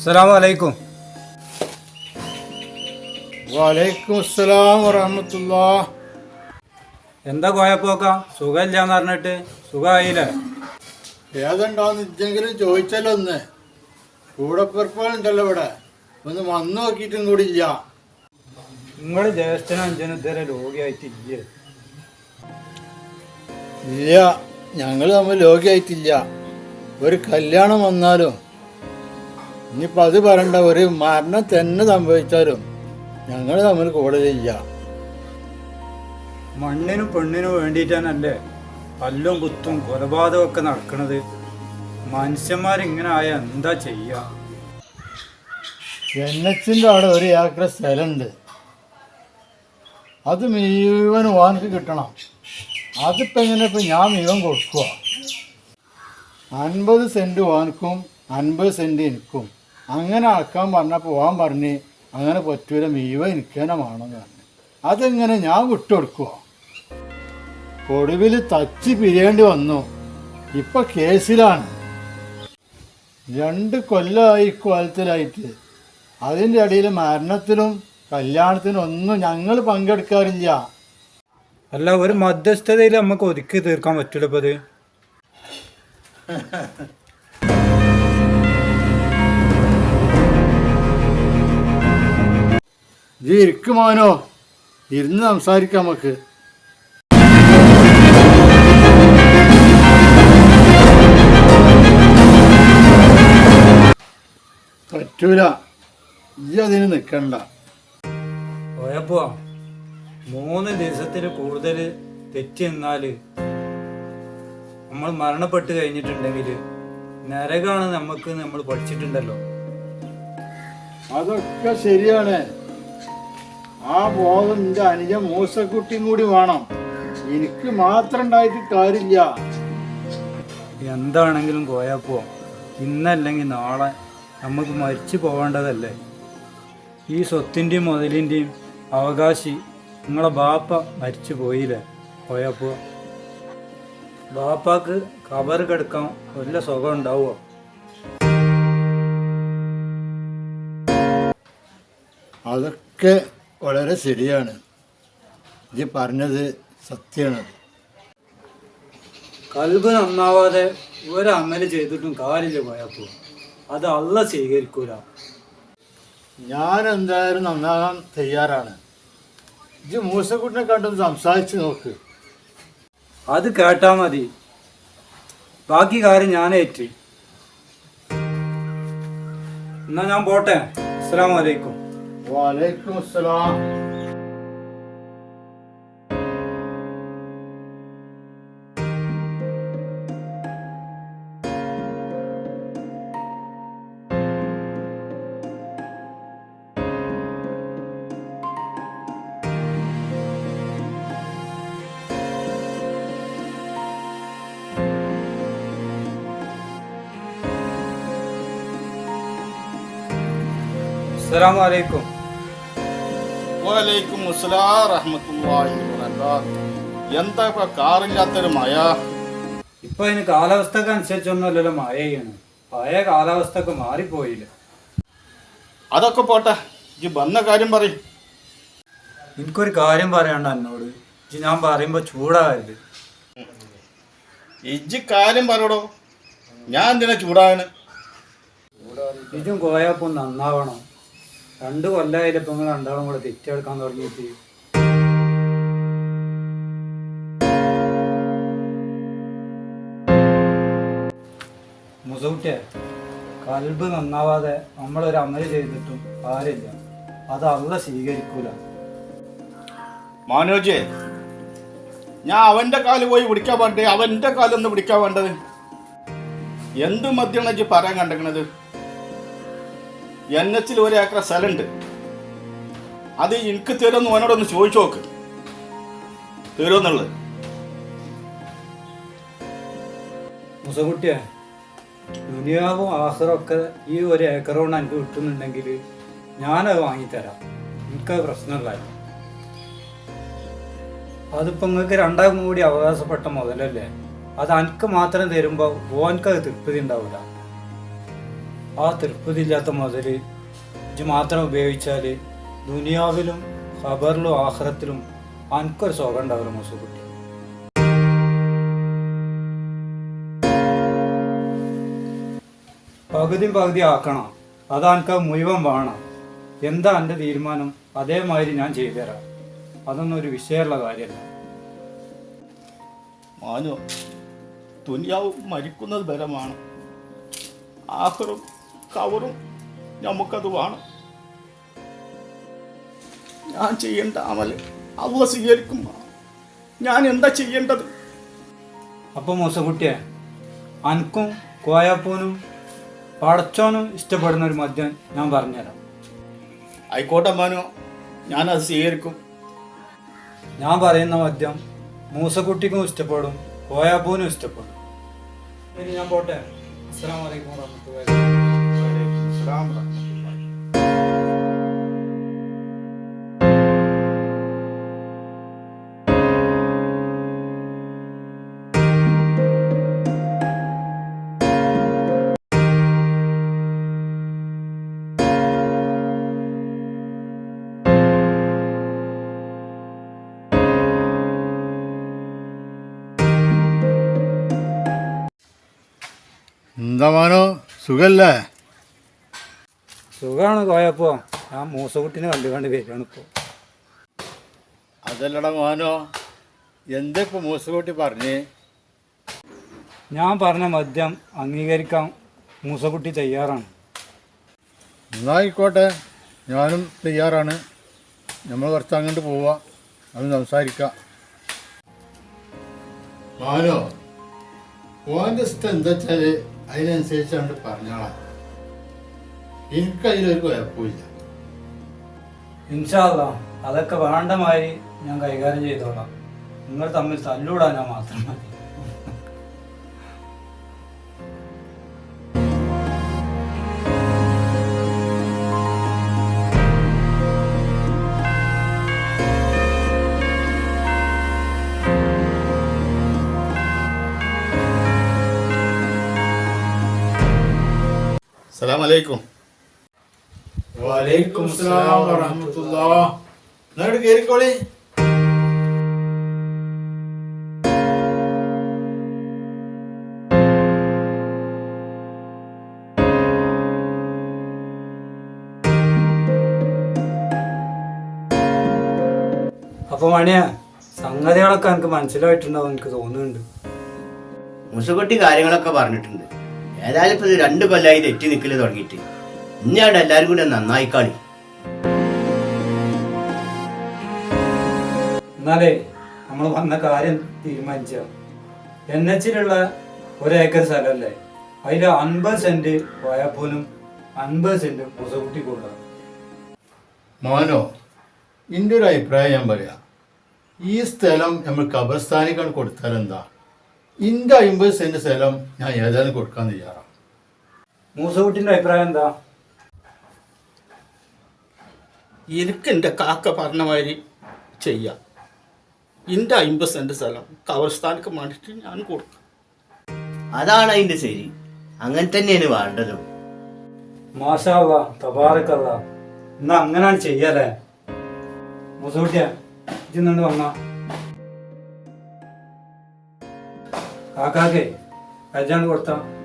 അസ്സലാമു അലൈക്കും വലൈക്കും അസ്സലാം വറഹമത്തുല്ലാ എന്താ കോയപ്പോക്ക? സുഖമില്ലാന്ന് പറഞ്ഞിട്ട് സുഖമായില്ലേ? ഏതുണ്ടോന്ന് ഇല്ലെങ്കിലും ചോദിച്ചല്ലോ ഒന്ന് കൂടെ കൂടെപ്പിറപ്പുകളുണ്ടല്ലോ ഇവിടെ. ഒന്ന് വന്നു നോക്കിയിട്ടും കൂടി ഇല്ല. നിങ്ങൾ ജ്യേഷ്ഠനും അഞ്ചനും ഇതുവരെ രോഗിയായിട്ടില്ലേ? ഇല്ല. ഞങ്ങൾ തമ്മിൽ രോഗിയായിട്ടില്ല. ഒരു കല്യാണം വന്നാലും ഇനിയിപ്പോൾ അത് പറയണ്ട ഒരു മരണം തന്നെ സംഭവിച്ചാലും ഞങ്ങൾ തമ്മിൽ കൂടുതലില്ല മണ്ണിനും പെണ്ണിനും വേണ്ടിയിട്ടാണല്ലേ പല്ലും കുത്തും കൊലപാതകം ഒക്കെ നടക്കുന്നത് മനുഷ്യന്മാരിങ്ങനെ ആയ എന്താ ചെയ്യുക എൻ എച്ചിന്റെ അവിടെ ഒരു ഏക്കർ സ്ഥലമുണ്ട്. അത് മുഴുവൻ വാങ്ങി കിട്ടണം. അതിപ്പോൾ എങ്ങനെ ഇപ്പം ഞാൻ മുഴുവൻ കൊടുക്കുക അൻപത് സെന്റ് വാങ്ങിക്കും അൻപത് സെന്റ് എനിക്കും. അങ്ങനെ അളക്കാൻ പറഞ്ഞ പോവാൻ പറഞ്ഞ് അങ്ങനെ പറ്റൂല മീവ എനിക്ക് തന്നെ വേണമെന്ന് പറഞ്ഞു. അതെങ്ങനെ ഞാൻ വിട്ടുകൊടുക്കുക ഒടുവിൽ തച്ച് പിരിയേണ്ടി വന്നു. ഇപ്പം കേസിലാണ്. രണ്ട് കൊല്ലമായി ഇക്കാലത്തിലായിട്ട് അതിന്റെ ഇടയിൽ മരണത്തിനും കല്യാണത്തിനും ഒന്നും ഞങ്ങൾ പങ്കെടുക്കാറില്ല. അല്ല ഒരു മധ്യസ്ഥതയിൽ നമുക്ക് ഒതുക്കി തീർക്കാൻ പറ്റൂല ഇപ്പൊ ഇത് ഇരിക്കുമാനോ ഇരുന്ന് സംസാരിക്കാം നമുക്ക് പറ്റൂല. ഈ അതിന് നിൽക്കണ്ട പോയപ്പോ മൂന്ന് ദിവസത്തിൽ കൂടുതൽ തെറ്റി നിന്നാൽ നമ്മൾ മരണപ്പെട്ട് കഴിഞ്ഞിട്ടുണ്ടെങ്കിൽ നരകാണ് നമുക്ക് നമ്മൾ പഠിച്ചിട്ടുണ്ടല്ലോ. അതൊക്കെ ശരിയാണ്. ആ ബോധം എന്റെ അനുജ മൂസക്കുട്ടിയും കൂടി വേണം. എനിക്ക് മാത്രം ഉണ്ടായിട്ട് കാര്യമില്ല. എന്താണെങ്കിലും പോയപ്പോ ഇന്നല്ലെങ്കിൽ നാളെ നമുക്ക് മരിച്ചു പോവേണ്ടതല്ലേ? ഈ സ്വത്തിന്റെയും മുതലിന്റെയും അവകാശി നിങ്ങളെ ബാപ്പ മരിച്ചു പോയില്ലേ പോയപ്പോ ബാപ്പാക്ക് കബർ കിടക്കാൻ വല്ല സുഖം ഉണ്ടാവുമോ അതൊക്കെ വളരെ ശരിയാണ്. ഇത് പറഞ്ഞത് സത്യമാണത് കൽബ് നന്നാവാതെ ഒരു അമൽ ചെയ്തിട്ടും കാര്യമില്ല പോയപ്പോ. അത് അല്ല സ്വീകരിക്കൂല. ഞാൻ എന്തായാലും നന്നാകാൻ തയ്യാറാണ്. ഇത് മൂസക്കുട്ടിനെ കണ്ടും സംസാരിച്ച് നോക്ക്. അത് കേട്ടാ മതി. ബാക്കി കാര്യം ഞാൻ ഏറ്റ്. എന്നാ ഞാൻ പോട്ടെ. അസ്സാം അലൈക്കും. വാലേക്കും അസ്സലാം അസ്സലാമു അലൈക്കും വലൈക്കും മുസ്ലാ റഹ്മത്തുള്ളാഹി എന്താ ഇപ്പൊ കാറില്ലാത്തൊരു മഴ? ഇപ്പൊ അതിന് കാലാവസ്ഥക്ക് അനുസരിച്ചൊന്നുമല്ലല്ലോ മഴയാണ്. പഴയ കാലാവസ്ഥക്ക് മാറിപ്പോയില്ല. അതൊക്കെ പോട്ടെ ഇജ്ജ് വന്ന കാര്യം പറയും. എനിക്കൊരു കാര്യം പറയണ്ട എന്നോട് ഇജ്ജ് ഞാൻ പറയുമ്പോ ചൂടാകരുത്. ഇജ്ജ് കാര്യം പറയടോ. ഞാൻ എന്തിനാ ചൂടാണ് ഇതും കോയപ്പോ നന്നാവണം. രണ്ട് കൊല്ലായാലും നിങ്ങൾ രണ്ടാളും കൂടെ തെറ്റെടുക്കാൻ തുടങ്ങിയിട്ട്. മുസൂട്ടിയ കൽബ് നന്നാവാതെ നമ്മളൊരു അമൽ ചെയ്തിട്ടും ആരില്ല അത് അള്ള സ്വീകരിക്കൂല. മാനോജേ ഞാൻ അവന്റെ കാൽ പോയി പിടിക്കാൻ വേണ്ടേ? അവന്റെ കാലൊന്ന് പിടിക്കാൻ വേണ്ടത്? എന്ത് മദ്യമാണ് പറയാൻ കണ്ടേക്കണത്? എൻ എച്ചിൽ ഒരു ഏക്കർ സ്ഥലമുണ്ട്. അത് എനിക്ക് തരുമെന്ന് ഓനോടൊന്ന് ചോദിച്ചു നോക്ക്. തരുമെന്നുള്ളത് മുസകുട്ടിയാ ദുനിയാവും ആഹ്റും ഒക്കെ ഈ ഒരു ഏക്കർ കൊണ്ട് എനിക്ക് കിട്ടുന്നുണ്ടെങ്കിൽ ഞാനത് വാങ്ങിത്തരാം. എനിക്കത് പ്രശ്നമില്ല. അതിപ്പോ നിങ്ങൾക്ക് രണ്ടാം കൂടി അവകാശപ്പെട്ട മുതലല്ലേ? അത് എനിക്ക് മാത്രം തരുമ്പോൾ അത് തൃപ്തി ഉണ്ടാവില്ല ആ തൃപ്തിയില്ലാത്ത മതിൽ ഇത് മാത്രം ഉപയോഗിച്ചാൽ ദുനിയാവിലും ഖബറിലും ആഹ്റത്തിലും അനക്കൊരു സുഖം ഉണ്ടാവില്ല മൂസുകുട്ടി പകുതിയും പകുതി ആക്കണം. അതെനിക്ക് മുഴുവൻ വേണം. എന്താ എന്റെ തീരുമാനം? അതേമാതിരി ഞാൻ ചെയ്തുതരാം. അതൊന്നും ഒരു വിഷയമുള്ള കാര്യമല്ല. മാനു ദുനിയാവ് മരിക്കുന്നത് ബലമാണ് ആഹറും കവറും നമുക്കത് വേണം. ഞാൻ ചെയ്യേണ്ട അമൽ അവ സ്വീകരിക്കും ഞാൻ എന്താ ചെയ്യേണ്ടത്? അപ്പൊ മോസക്കുട്ടിയെ അനക്കും കോയാപ്പൂനും പടച്ചോനും ഇഷ്ടപ്പെടുന്ന ഒരു മദ്യം ഞാൻ പറഞ്ഞുതരാം. ആയിക്കോട്ടെ മാനോ ഞാനത് സ്വീകരിക്കും. ഞാൻ പറയുന്ന മദ്യം മൂസക്കുട്ടിക്കും ഇഷ്ടപ്പെടും കോയാപ്പൂനും ഇഷ്ടപ്പെടും. ഇനി ഞാൻ പോട്ടെ. അസ്സലാമു അലൈക്കും വറഹ്മത്തുള്ളാഹി എന്താ മാനോ? സുഖല്ലേ? സുഖമാണ് കോയപ്പോ. ആ മൂസക്കുട്ടിനെ കണ്ടു കണ്ട് വരികയാണ് ഇപ്പോൾ അതല്ലടാ മോനോ എന്താ ഇപ്പൊ മൂസകൂട്ടി പറഞ്ഞേ? ഞാൻ പറഞ്ഞ മദ്യം അംഗീകരിക്കാൻ മൂസക്കുട്ടി തയ്യാറാണ്. എന്നായിക്കോട്ടെ ഞാനും തയ്യാറാണ്. നമ്മൾ കുറച്ച് അങ്ങോട്ട് പോവാ അത് സംസാരിക്കാം. മാനോ ഓന്റെ ഇഷ്ടം എന്താ വെച്ചാൽ അതിനനുസരിച്ചാണ് പറഞ്ഞോളാം. എനിക്കതിലൊരു കുഴപ്പമില്ല ഇൻഷാല്ല അതൊക്കെ വേണ്ട മാതിരി ഞാൻ കൈകാര്യം ചെയ്തോളാം. നിങ്ങൾ തമ്മിൽ തല്ലൂടാനാ മാത്രം മതി. സലാം അലൈക്കും. വലൈക്കും സ്ലാം വറഹമത്തുല്ലാ എന്നിട്ട് കയറിക്കോളി അപ്പൊ മണിയാ സംഗതികളൊക്കെ എനിക്ക് മനസ്സിലായിട്ടുണ്ടാവും എനിക്ക് തോന്നുന്നുണ്ട്. മുസുകുട്ടി കാര്യങ്ങളൊക്കെ പറഞ്ഞിട്ടുണ്ട്. ഏതായാലും ഇപ്പൊ ഇത് രണ്ട് കൊല്ലായി തെറ്റി നിൽക്കൽ തുടങ്ങിയിട്ട്. ഇനി അവിടെ എല്ലാരും കൂടെ നന്നായി കളി. എന്നാലേ നമ്മൾ വന്ന കാര്യം തീരുമാനിച്ച. എൻ എച്ചിലുള്ള ഒരേക്കർ ഏക്കർ സ്ഥലമല്ലേ അതിൽ അൻപത് സെന്റ് പോയാപ്പോലും അൻപത് സെന്റ് മുസകുട്ടി കൊടുക്കണം. മോനോ എന്റെ ഒരു അഭിപ്രായം ഞാൻ പറയാം. ഈ സ്ഥലം നമ്മൾ ഖബർസ്ഥാനിക്കാണ് കൊടുത്താൽ എന്താ ഇന്റെ അമ്പത് സെന്റ് സ്ഥലം ഞാൻ ഏതായാലും കൊടുക്കാൻ തയ്യാറാണ് മൂസകുട്ടിന്റെ അഭിപ്രായം എന്താ? എനിക്ക് എന്റെ കാക്ക പറഞ്ഞ മാതിരി ചെയ്യാം. എന്റെ അമ്പത് സെന്റ് സ്ഥലം. കവർസ്ഥാനക്ക് വേണ്ടിയിട്ട് ഞാൻ കൊടുക്കാം. അതാണ് അതിന്റെ ശരി. അങ്ങനെ തന്നെയാണ് വേണ്ടത്. മാഷാള്ള തബാറക്കല്ല. എന്നാ അങ്ങനാണ് ചെയ്യല്ലേ? മൂസകുട്ടിയ ഇജിന്നുണ്ട് വന്ന. കാക്കാക്കേ അയച്ചാണ്ട് കൊടുത്ത.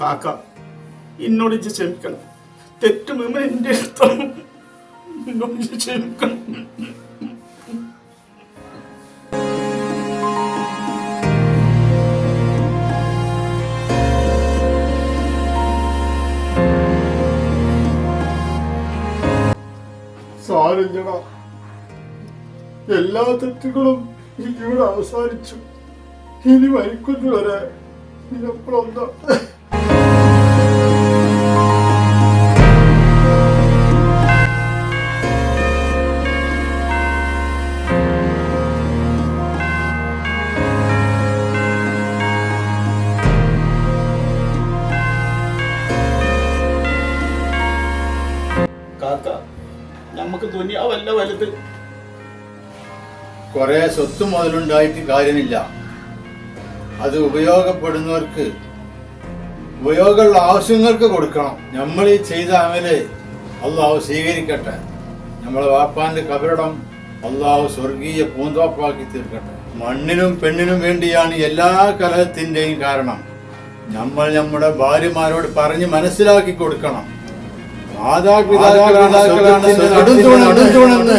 കാക്ക എന്നോട് ഇജ്ജ് ക്ഷമിക്കണം. തെറ്റ് മുമ്പ് എന്റെ എന്നോട് ഇജ്ജ് ക്ഷമിക്കണം. എല്ലാ തെറ്റുകളും ഇവിടെ അവസാനിച്ചു. ഇനി മരിക്കുന്നു വരെ ഇതിനപ്പുറം ദുനിയാവല്ല വലുത്. കുറെ സ്വത്ത് മുതലുണ്ടായിട്ട് കാര്യമില്ല. അത് ഉപയോഗപ്പെടുന്നവർക്ക് ഉപയോഗമുള്ള ആവശ്യങ്ങൾക്ക് കൊടുക്കണം. നമ്മൾ ഈ ചെയ്ത അമൽ അള്ളാഹു സ്വീകരിക്കട്ടെ. നമ്മളെ വാപ്പാന്റെ കബറിടം അള്ളാഹു സ്വർഗീയ പൂന്തോപ്പാക്കി തീർക്കട്ടെ. മണ്ണിനും പെണ്ണിനും വേണ്ടിയാണ് എല്ലാ കലഹത്തിന്റെയും കാരണം. നമ്മൾ നമ്മുടെ ഭാര്യമാരോട് പറഞ്ഞ് മനസ്സിലാക്കി കൊടുക്കണം. മാതാപിതാക്കളാണ് നെടുംതൂണെന്ന്